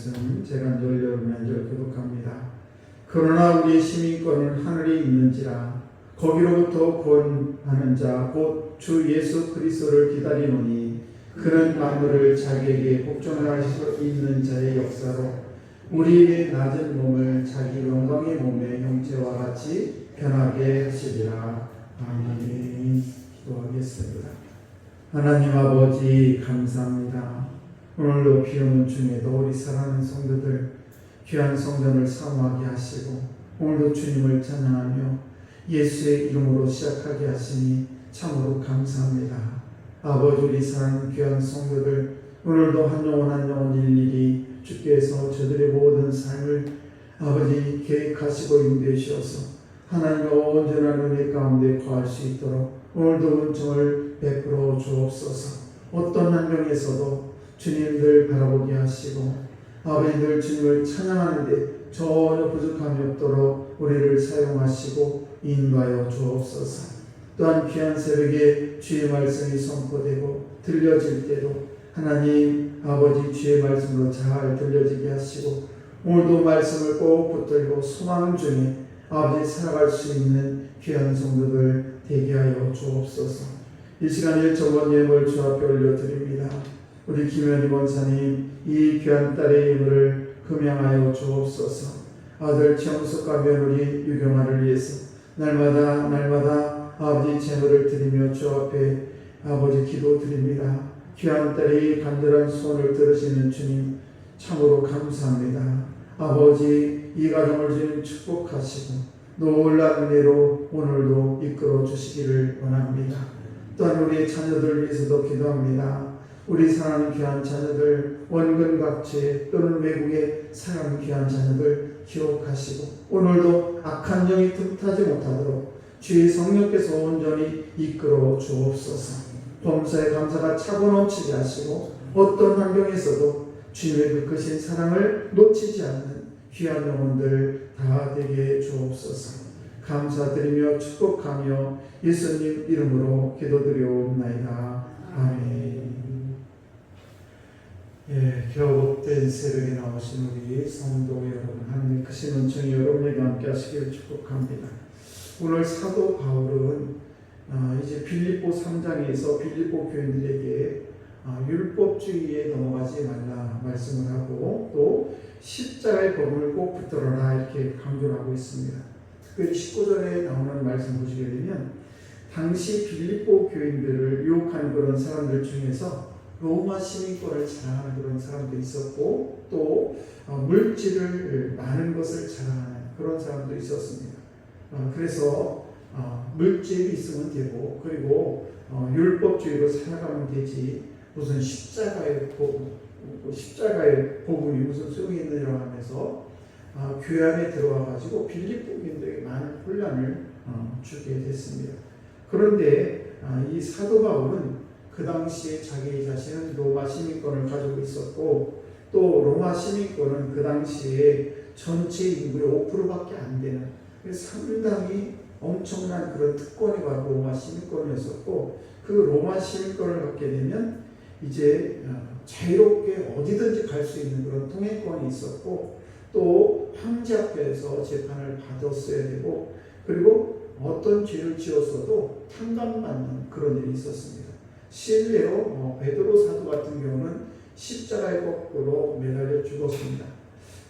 말씀 제가 늘 여러분의 안절 교독합니다. 그러나 우리의 시민권은 하늘에 있는지라 거기로부터 구원하는 자 곧 주 예수 그리스도를 기다리노니 그는 만물을 자기에게 복종하실 수 있는 자의 역사로 우리의 낮은 몸을 자기 영광의 몸의 형체와 같이 변하게 하시리라. 아멘. 기도하겠습니다. 하나님 아버지 감사합니다. 오늘도 비 오는 중에도 우리 사랑하는 성도들 귀한 성전을 사모하게 하시고 오늘도 주님을 찬양하며 예수의 이름으로 시작하게 하시니 참으로 감사합니다. 아버지 우리 사랑하는 귀한 성도들 오늘도 한 영혼 한 영혼 일일이 주께서 저들의 모든 삶을 아버지 계획하시고 인도하셔서 하나님의 온전한 은혜 가운데 거할 수 있도록 오늘도 은총을 베풀어 주옵소서. 어떤 환경에서도 주님들 바라보게 하시고 아버지들 주님을 찬양하는데 전혀 부족함이 없도록 우리를 사용하시고 인도하여 주옵소서. 또한 귀한 새벽에 주의 말씀이 선포되고 들려질 때도 하나님 아버지 주의 말씀으로 잘 들려지게 하시고 오늘도 말씀을 꼭 붙들고 소망 중에 아버지 살아갈 수 있는 귀한 성도들 되게 하여 주옵소서. 이 시간에 정원 예물 주 앞에 올려드립니다. 우리 김현희 권사님 이 귀한 딸의 예물을 금양하여 주옵소서. 아들 정숙과 며느리 유경아를 위해서 날마다 날마다 아버지 제물을 드리며 주 앞에 아버지 기도 드립니다. 귀한 딸이 간절한 소원을 들으시는 주님 참으로 감사합니다. 아버지 이 가정을 주님 축복하시고 놀라운 은혜로 오늘도 이끌어 주시기를 원합니다. 또한 우리 자녀들 위해서도 기도합니다. 우리 사랑하는 귀한 자녀들 원근 각지에 또는 외국에 사랑하는 귀한 자녀들 기억하시고 오늘도 악한 영이 틈타지 못하도록 주의 성령께서 온전히 이끌어 주옵소서. 범사의 감사가 차고 넘치게 하시고 어떤 환경에서도 주님의 그 크신 사랑을 놓치지 않는 귀한 영혼들 다 되게 주옵소서. 감사드리며 축복하며 예수님 이름으로 기도드리옵나이다. 아멘. 예, 겨우된 새벽에 나오신 우리 성도 여러분, 하나님의 크신 은총이 여러분에게 함께 하시기를 축복합니다. 오늘 사도 바울은 아, 이제 빌립보 3장에서 빌립보 교인들에게 아, 율법주의에 넘어가지 말라 말씀을 하고 또 십자가의 법을 꼭 붙들어라 이렇게 강조를 하고 있습니다. 특별히 19절에 나오는 말씀 보시게 되면 당시 빌립보 교인들을 유혹하는 그런 사람들 중에서 로마 시민권을 자랑하는 그런 사람도 있었고 또 어, 물질을 많은 것을 자랑하는 그런 사람도 있었습니다. 어, 그래서 어, 물질이 있으면 되고 그리고 어, 율법주의로 살아가면 되지 무슨 십자가의 복음, 십자가의 복음이 무슨 소용이 있느냐 하면서 어, 교회 안에 들어와 가지고 빌립보인들에게 많은 혼란을 어, 주게 됐습니다. 그런데 아, 이 사도 바울은 그 당시에 자기 자신은 로마 시민권을 가지고 있었고 또 로마 시민권은 그 당시에 전체 인구의 5%밖에 안 되는 상당히 엄청난 그런 특권이 바로 로마 시민권이었었고 그 로마 시민권을 갖게 되면 이제 어, 자유롭게 어디든지 갈 수 있는 그런 통행권이 있었고 또 황제 앞에서 재판을 받았어야 되고 그리고 어떤 죄를 지었어도 탕감받는 그런 일이 있었습니다. 실례로 어, 베드로 사도 같은 경우는 십자가의 거꾸로 매달려 죽었습니다.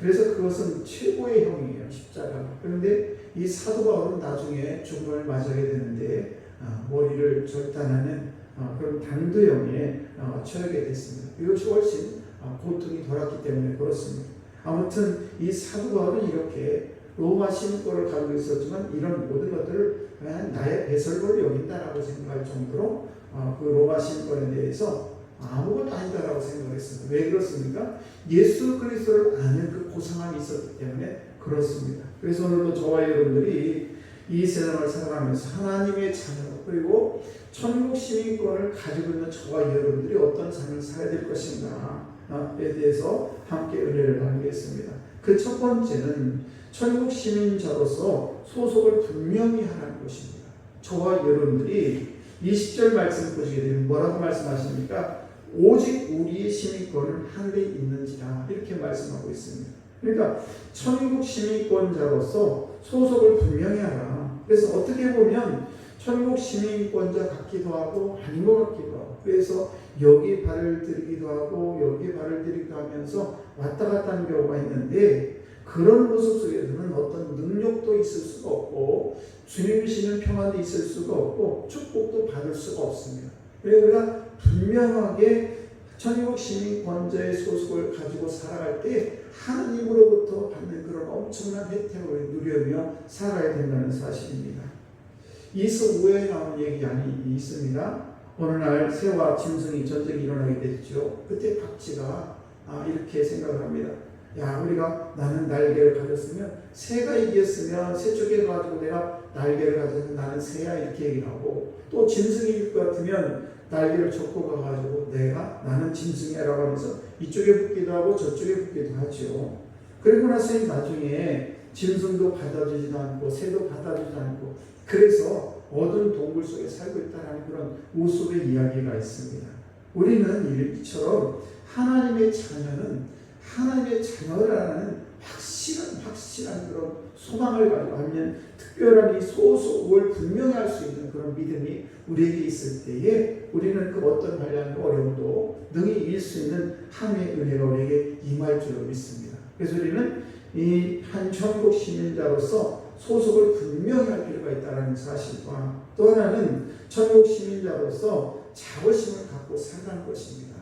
그래서 그것은 최고의 형이에요, 십자가. 그런데 이 사도 바울은 나중에 죽음을 맞이하게 되는데 아, 머리를 절단하는 아, 그런 단두형에 아, 처하게 됐습니다. 이것이 훨씬 아, 고통이 덜했기 때문에 그렇습니다. 아무튼 이 사도 바울은 이렇게 로마 신권을 가지고 있었지만 이런 모든 것들을 나의 배설물로 여긴다라고 생각할 정도로 어, 그 로마 신권에 대해서 아무것도 아니다라고 생각했습니다. 왜 그렇습니까? 예수 그리스도를 아는 그 고상함이 있었기 때문에 그렇습니다. 그래서 오늘도 저와 여러분들이 이 세상을 살아가면서 하나님의 자녀 그리고 천국 시민권을 가지고 있는 저와 여러분들이 어떤 삶을 살아야 될 것인가에 대해서 함께 은혜를 나누겠습니다. 그 첫 번째는 천국 시민자로서 소속을 분명히 하라는 것입니다. 저와 여러분들이 20절 말씀 보시게 되면 뭐라고 말씀하십니까? 오직 우리의 시민권은 하늘에 있는지라 이렇게 말씀하고 있습니다. 그러니까 천국 시민권자로서 소속을 분명히 하라. 그래서 어떻게 보면 천국 시민권자 같기도 하고 아닌 것 같기도 하고 그래서 여기 발을 들이기도 하고 여기 발을 들이기도 하면서 왔다 갔다 하는 경우가 있는데 그런 모습 속에서는 어떤 능력도 있을 수가 없고 주님 주시는 평안도 있을 수가 없고 축복도 받을 수가 없습니다. 그래서 우리가 분명하게 천국 시민 권자의 소속을 가지고 살아갈 때 하나님으로부터 받는 그런 엄청난 혜택을 누리며 살아야 된다는 사실입니다. 이서 우에 나오는 얘기 아니 있습니다. 어느 날 새와 짐승이 전쟁이 일어나게 됐죠. 그때 박쥐가 아, 이렇게 생각을 합니다. 야 우리가 나는 날개를 가졌으면 새가 이겼으면 새 쪽에 가지고 내가 날개를 가져서 나는 새야 이렇게 얘기를 하고 또 짐승이 이길 것 같으면 날개를 접고 가가지고 내가 나는 짐승이라고 하면서 이쪽에 붙기도 하고 저쪽에 붙기도 하죠. 그리고 나서 나중에 짐승도 받아주지도 않고 새도 받아주지도 않고 그래서 어두운 동굴 속에 살고 있다는 그런 우스의 이야기가 있습니다. 우리는 이처럼 하나님의 자녀는 하나님의 자녀라는 확실한 확실한 그런 소망을 가지고 아니면 특별한 이 소속을 분명히 할 수 있는 그런 믿음이 우리에게 있을 때에 우리는 그 어떤 관련 어려움도 능히 이길 수 있는 하나님의 은혜가 우리에게 임할 줄로 믿습니다. 그래서 우리는 이 한 천국 시민자로서 소속을 분명히 할 필요가 있다는 사실과 또 하나는 천국 시민자로서 자부심을 갖고 살라는 것입니다.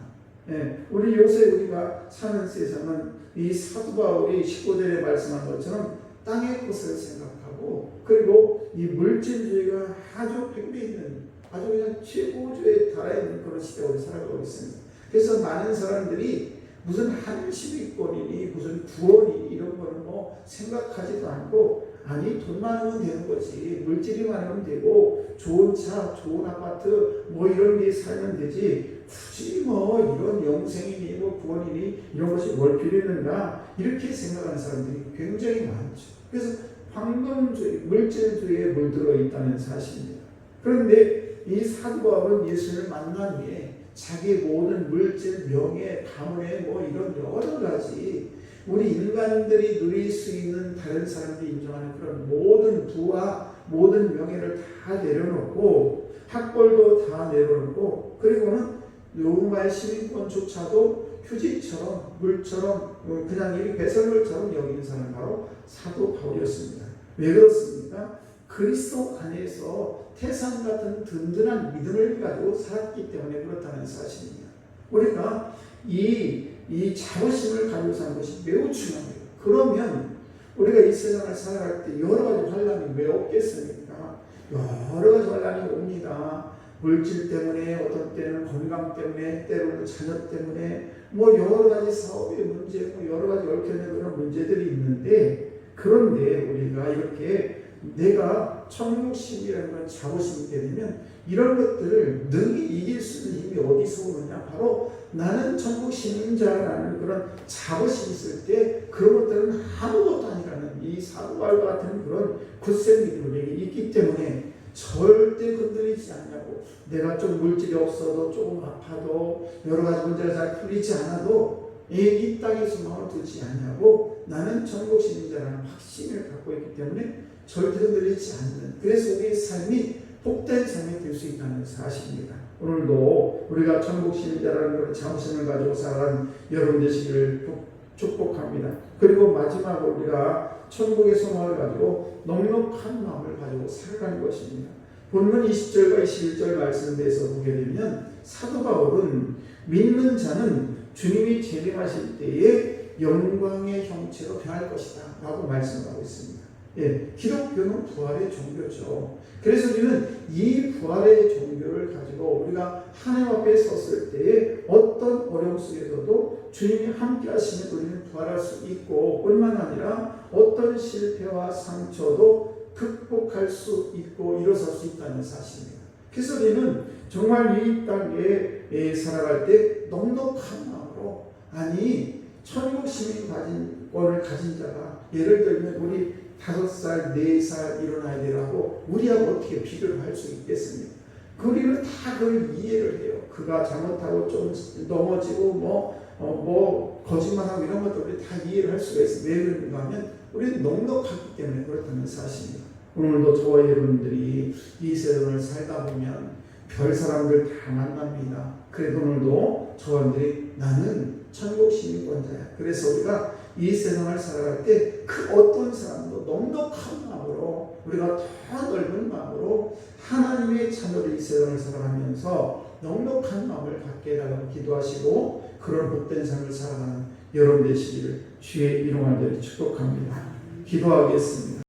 예, 우리 요새 우리가 사는 세상은 이 사도 바울이 19절에 말씀한 것처럼 땅의 것을 생각하고 그리고 이 물질주의가 아주 팽배 있는 아주 그냥 최고조에 달해있는 그런 우리 살아가고 있습니다. 그래서 많은 사람들이 무슨 한시민권이니 무슨 구원이 이런 거는 뭐 생각하지도 않고 아니 돈 많으면 되는 거지. 물질이 많으면 되고 좋은 차 좋은 아파트 뭐 이런 게 살면 되지. 굳이 뭐 이런 영생이니 뭐 구원이니 이런 것이 뭘 필요했는가? 이렇게 생각하는 사람들이 굉장히 많죠. 그래서 황금주의 물질주의에 물들어 있다는 사실입니다. 그런데 이 사도 바울은 예수를 만난 후에 자기 모든 물질, 명예, 가문에 뭐 이런 여러 가지 우리 인간들이 누릴 수 있는 다른 사람들이 인정하는 그런 모든 부와 모든 명예를 다 내려놓고 학벌도 다 내려놓고 그리고는 로마의 시민권조차도 휴지처럼 물처럼 그냥 이 배설물처럼 여기는 사람 바로 사도 바울이었습니다. 왜 그렇습니까? 그리스도 안에서 태산 같은 든든한 믿음을 가지고 살았기 때문에 그렇다는 사실입니다. 우리가 이, 이 자부심을 가지고 사는 것이 매우 중요합니다. 그러면 우리가 이 세상을 살아갈 때 여러 가지 환란이 왜 없겠습니까? 여러 가지 환란이 옵니다. 물질 때문에 어떤 때는 건강 때문에 때로는 자녀 때문에 뭐 여러 가지 사업의 문제 뭐 여러 가지 얽혀있는 그런 문제들이 있는데 그런데 우리가 이렇게 내가 천국심이라는 걸 자부심이 되면 이런 것들을 능히 이길 수 있는 힘이 어디서 오느냐? 바로 나는 천국 시민자라는 그런 자부심이 있을 때 그런 것들은 아무것도 아니라는 이 사고발과 같은 그런 굳센 믿음이 우리에게 있기 때문에 절대 흔들리지 않냐고. 내가 좀 물질이 없어도 조금 아파도 여러 가지 문제가 잘 풀리지 않아도 이, 이 땅에서 마음을 두지 않냐고 나는 천국 시민자라는 확신을 갖고 있기 때문에 절대 흔들리지 않는 그래서 우리의 삶이 복된 삶이 될 수 있다는 사실입니다. 오늘도 우리가 천국 시민자라는 그런 자부심을 가지고 살아가는 여러분 되시기를 축복합니다. 그리고 마지막으로 우리가 천국의 소망을 가지고 넉넉한 마음을 가지고 살아가는 것입니다. 본문 20절과 21절 말씀에서 보게 되면 사도 바울은 믿는 자는 주님이 재림하실 때에 영광의 형체로 변할 것이다 라고 말씀하고 있습니다. 예, 기독교는 부활의 종교죠. 그래서 우리는 이 부활의 종교를 가지고 우리가 하나님 앞에 섰을 때에 어떤 어려움 속에서도 주님이 함께 하시면 우리는 부활할 수 있고 뿐만 아니라 어떤 실패와 상처도 극복할 수 있고 일어설 수 있다는 사실입니다. 그래서 우리는 정말 이 땅에 살아갈 때 넉넉한 마음으로 아니 천국 시민 가진 권을 가진 자가 예를 들면 우리 다섯 살, 네 살 일어나야 되라고 우리하고 어떻게 비교를 할 수 있겠습니까? 그 우리는 다 그걸 이해를 해요. 그가 잘못하고 좀 넘어지고 뭐, 어, 뭐 거짓말하고 이런 것들 우리 다 이해를 할 수가 있어요. 왜 그런가 하면 우리는 넉넉하기 때문에 그렇다는 사실입니다. 오늘도 저와 여러분들이 이 세상을 살다 보면 별 사람들 다 만납니다. 그래도 오늘도 저분들이 나는 천국 시민권자야. 그래서 우리가 이 세상을 살아갈 때 그 어떤 사람도 넉넉한 마음으로 우리가 더 넓은 마음으로 하나님의 자녀를 이 세상을 살아가면서 넉넉한 마음을 갖게 해달라고 기도하시고 그런 복된 삶을 살아가는 여러분 되시기를 주의 이름을 축복합니다. 기도하겠습니다.